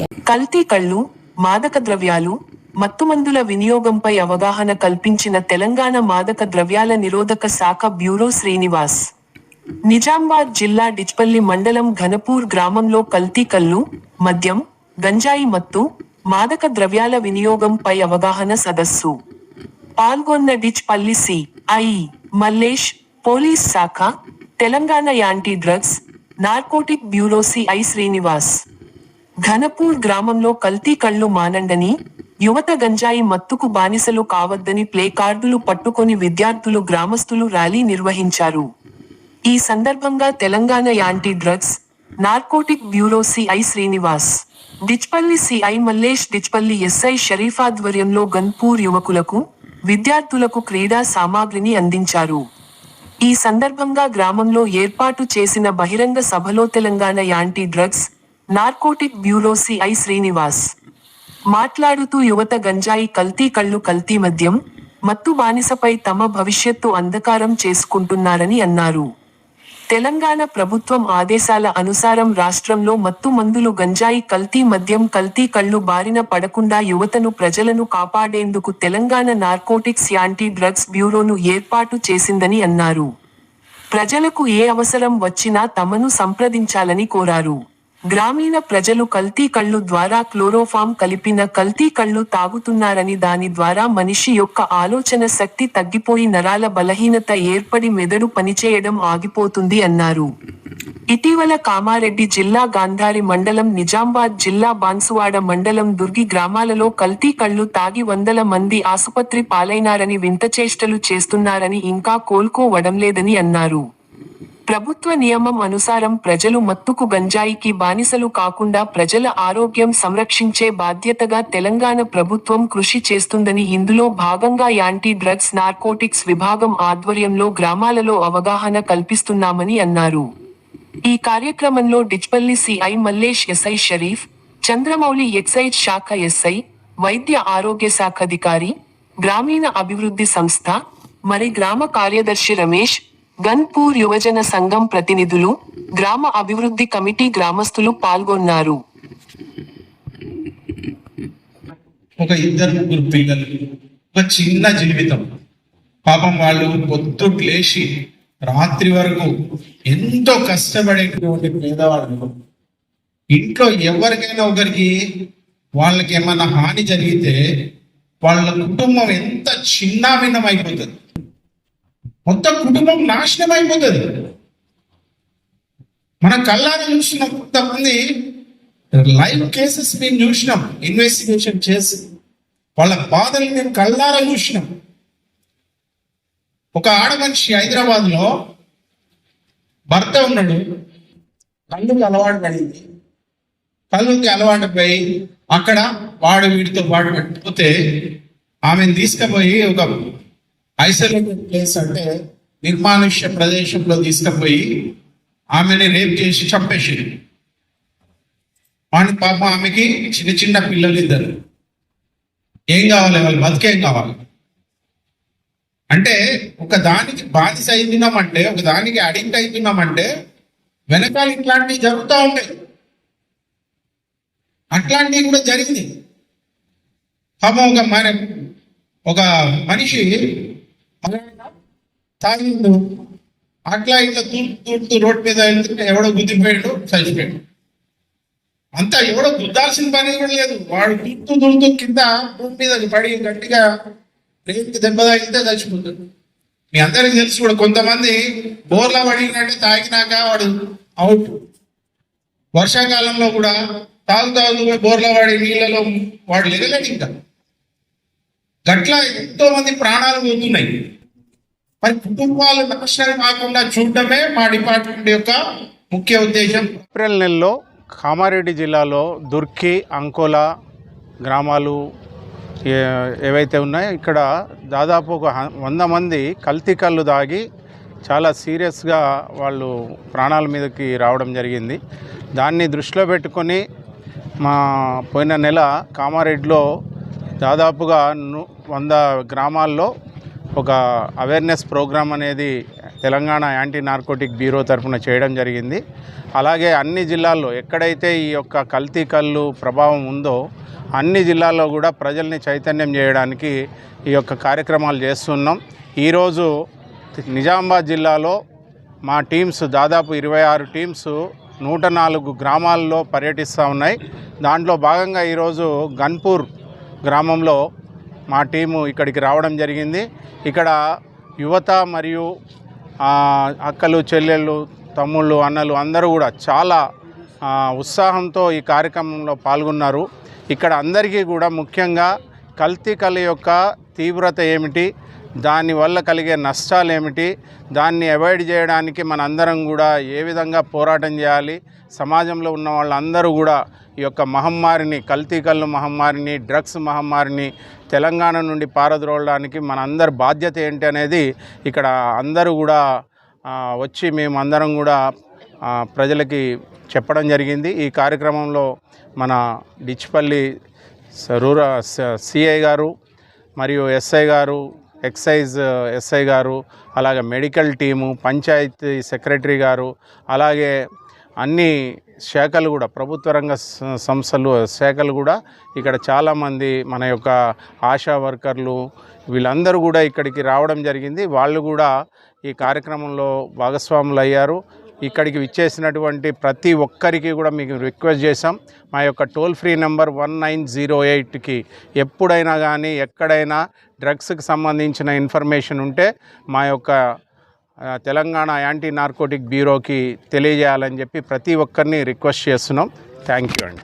కల్తీ కళ్ళు మాదక ద్రవ్యాలు మత్తుమందుల వినియోగంపై అవగాహన కల్పించిన తెలంగాణ మాదక ద్రవ్యాల నిరోధక శాఖ బ్యూరో శ్రీనివాస్. నిజామాబాద్ జిల్లా డిచ్పల్లి మండలం ఘనపూర్ గ్రామంలో కల్తీ కళ్ళు మద్యం గంజాయి మత్తు మాదక ద్రవ్యాల వినియోగంపై అవగాహన సదస్సు. పాల్గొన్న Dichpally C. I. Mallesh police శాఖ Telangana anti drugs narcotic bureau CI Srinivas. Ghanpur గ్రామంలో కల్తీ కళ్ళు మానండని యువత గంజాయి మత్తుకు బానిసలు కావద్దని ప్లే కార్డులు పట్టుకొని విద్యార్థులు గ్రామస్తులు ర్యాలీ నిర్వహించారు. ఈ సందర్భంగా Telangana anti drugs narcotic bureau CI Srinivas Dichpally CI Mallesh Dichpally SI షరీఫాధ్వర్యంలో Ganpur యువకులకు విద్యార్థులకు క్రీడా సామాగ్రిని అందించారు. ఈ సందర్భంగా గ్రామంలో ఏర్పాటు చేసిన బహిరంగ సభలో Telangana anti drugs narcotic bureau CI Srinivas. మాట్లాడుతూ యువత గంజాయి కల్తీ కళ్ళు కల్తీ మద్యం మత్తు బానిసపై తమ భవిష్యత్తు అంధకారం చేసుకుంటున్నారని అన్నారు. తెలంగాణ ప్రభుత్వం ఆదేశాల అనుసారం రాష్ట్రంలో మత్తు మందులు గంజాయి కల్తీ మద్యం కల్తీ కళ్ళు బారిన పడకుండా యువతను ప్రజలను కాపాడేందుకు తెలంగాణ నార్కోటిక్స్ యాంటీ డ్రగ్స్ బ్యూరోను ఏర్పాటు చేసిందని అన్నారు. ప్రజలకు ఏ అవసరం వచ్చినా తమను సంప్రదించాలని కోరారు. గ్రామీణ ప్రజలు కల్తీ కళ్ళు ద్వారా క్లోరోఫామ్ కలిపిన కల్తీ కళ్ళు తాగుతున్నారని దాని ద్వారా మనిషి యొక్క ఆలోచన శక్తి తగ్గిపోయి నరాల బలహీనత ఏర్పడి మెదడు పనిచేయడం ఆగిపోతుంది అన్నారు. ఇటీవల కామారెడ్డి జిల్లా గాంధారి మండలం నిజామాబాద్ జిల్లా బాన్సువాడ మండలం దుర్గి గ్రామాలలో కల్తీ కళ్ళు తాగి వందల మంది ఆసుపత్రి పాలైనారని వింతచేష్టలు చేస్తున్నారని ఇంకా కోలుకోవడం లేదని అన్నారు. ప్రభుత్వ నియమం అనుసారం ప్రజలు మత్తుకు గంజాయికి బానిసలు కాకుండా ప్రజల ఆరోగ్యం సంరక్షించే బాధ్యతగా తెలంగాణ ప్రభుత్వం కృషి చేస్తుందని ఇందులో భాగంగా యాంటీ డ్రగ్స్ నార్కోటిక్స్ విభాగం ఆధ్వర్యంలో గ్రామాలలో అవగాహన కల్పిస్తున్నామని అన్నారు. ఈ కార్యక్రమంలో Dichpally CI Mallesh SI Sharif Chandramouli excise శాఖ ఎస్ఐ వైద్య ఆరోగ్య శాఖ అధికారి గ్రామీణ అభివృద్ధి సంస్థ మరి గ్రామ కార్యదర్శి రమేష్ గన్పూర్ యువజన సంఘం ప్రతినిధులు గ్రామ అభివృద్ధి కమిటీ గ్రామస్తులు పాల్గొన్నారు. ఒక ఇద్దరు ముగ్గురు పిల్లలు ఒక చిన్న జీవితం. పాపం వాళ్ళు పొద్దుకు లేచి రాత్రి వరకు ఎంతో కష్టపడేటువంటి పేదవాళ్ళు. ఇంట్లో ఎవరికైనా ఒకరికి వాళ్ళకి ఏమైనా హాని జరిగితే వాళ్ళ కుటుంబం ఎంత చిన్నాభిన్నం అయిపోతుంది మొత్తం కుటుంబం నాశనం అయిపోతుంది. మన కళ్ళారా చూసిన కొంతమంది లైవ్ కేసెస్ మేము చూసినాం ఇన్వెస్టిగేషన్ చేసి. వాళ్ళ బాధలు మేము కళ్ళారా చూసినాం. ఒక ఆడ మనిషి హైదరాబాద్లో భర్త ఉన్నాడు. కళ్ళుకి అలవాటు పడింది. కళ్ళుకి అలవాటు పోయి అక్కడ వాడు వీడితో వాడు పెట్టిపోతే ఆమెను తీసుకుపోయి ఒక ఐసోలేటెడ్ ప్లేస్ అంటే నిర్మానుష్య ప్రదేశంలో తీసుకుపోయి ఆమెని రేప్ చేసి చంపేసింది. వాడి పాప ఆమెకి చిన్న చిన్న పిల్లలు ఇద్దరు ఏం కావాలి? వాళ్ళు బతికేం కావాలి? అంటే ఒక దానికి బానిస అవుతున్నామంటే ఒక దానికి అడిక్ట్ అవుతున్నామంటే వెనకాల ఇట్లాంటివి జరుగుతూ ఉంటాయి అట్లాంటివి కూడా జరిగింది పాపం ఒక మన ఒక మనిషి తాగిండు. అట్లా ఇట్లా తూర్పు తూర్పు రోడ్ మీద వెళ్తుంటే ఎవడో గుద్దిపోయాడు చచ్చిపోయాడు. అంతా ఎవడో గుద్దాల్సిన పని కూడా లేదు. వాడు తుడుతూ తుడుతూ కింద భూమి మీద పడి గట్టిగా రేపుకి దెబ్బ తాగితే చచ్చిపోతాడు. మీ అందరికి తెలుసు కూడా కొంతమంది బోర్లా పడినట్టు తాగినాక వాడు అవుట్. వర్షాకాలంలో కూడా తాగు తాగు బోర్లా పడి నీళ్ళలో వాడు లేదు ఇంకా. గట్లా ఎంతో మంది ప్రాణాలు పోతున్నాయి. మరి కుటుంబాలు నాశనం కాకుండా చూడటమే మా డిపార్ట్మెంట్ యొక్క ముఖ్య ఉద్దేశం. ఏప్రిల్ నెలలో కామారెడ్డి జిల్లాలో దుర్కి అంకోలా గ్రామాలు ఏవైతే ఉన్నాయో ఇక్కడ దాదాపు ఒక వంద మంది కల్తీ కళ్ళు దాగి చాలా సీరియస్గా వాళ్ళు ప్రాణాల మీదకి రావడం జరిగింది. దాన్ని దృష్టిలో పెట్టుకొని మా పోయిన నెల కామారెడ్డిలో దాదాపుగా వంద గ్రామాల్లో ఒక అవేర్నెస్ ప్రోగ్రామ్ అనేది తెలంగాణ యాంటీ నార్కోటిక్ బ్యూరో తరఫున చేయడం జరిగింది. అలాగే అన్ని జిల్లాల్లో ఎక్కడైతే ఈ యొక్క కల్తీ కళ్ళు ప్రభావం ఉందో అన్ని జిల్లాల్లో కూడా ప్రజల్ని చైతన్యం చేయడానికి ఈ యొక్క కార్యక్రమాలు చేస్తున్నాం. ఈరోజు నిజామాబాద్ జిల్లాలో మా టీమ్స్ దాదాపు ఇరవై ఆరు టీమ్స్ నూట నాలుగు గ్రామాల్లో పర్యటిస్తూ ఉన్నాయి. దాంట్లో భాగంగా ఈరోజు గన్పూర్ గ్రామంలో మా టీము ఇక్కడికి రావడం జరిగింది. ఇక్కడ యువత మరియు అక్కలు చెల్లెళ్ళు తమ్ముళ్ళు అన్నలు అందరూ కూడా చాలా ఉత్సాహంతో ఈ కార్యక్రమంలో పాల్గొన్నారు. ఇక్కడ అందరికీ కూడా ముఖ్యంగా కల్తీ కళ యొక్క తీవ్రత ఏమిటి దానివల్ల కలిగే నష్టాలు ఏమిటి దాన్ని అవాయిడ్ చేయడానికి మన అందరం కూడా ఏ విధంగా పోరాటం చేయాలి సమాజంలో ఉన్న వాళ్ళందరూ కూడా ఈ యొక్క మహమ్మారిని కల్తీ కళ్ళు మహమ్మారిని డ్రగ్స్ మహమ్మారిని తెలంగాణ నుండి పారద్రోలడానికి మన అందరి బాధ్యత ఏంటి అనేది ఇక్కడ అందరూ కూడా వచ్చి మేము అందరం కూడా ప్రజలకి చెప్పడం జరిగింది. ఈ కార్యక్రమంలో మన డిచ్పల్లి స- రూర సిఐ గారు మరియు ఎస్ఐ గారు ఎక్సైజ్ ఎస్ఐ గారు అలాగే మెడికల్ టీము పంచాయతీ సెక్రటరీ గారు అలాగే అన్ని శాఖలు కూడా ప్రభుత్వ రంగ సంస్థలు శాఖలు కూడా ఇక్కడ చాలామంది మన యొక్క ఆశా వర్కర్లు వీళ్ళందరూ కూడా ఇక్కడికి రావడం జరిగింది. వాళ్ళు కూడా ఈ కార్యక్రమంలో భాగస్వాములు అయ్యారు. ఇక్కడికి విచ్చేసినటువంటి ప్రతి ఒక్కరికి కూడా మీకు రిక్వెస్ట్ చేశాం. మా యొక్క toll free number one nine zero ఎయిట్కి ఎప్పుడైనా కానీ ఎక్కడైనా డ్రగ్స్కి సంబంధించిన ఇన్ఫర్మేషన్ ఉంటే మా యొక్క తెలంగాణ యాంటీ నార్కోటిక్ బ్యూరోకి తెలియజేయాలని చెప్పి ప్రతి ఒక్కరిని రిక్వెస్ట్ చేస్తున్నాం. థ్యాంక్ యూ అండి.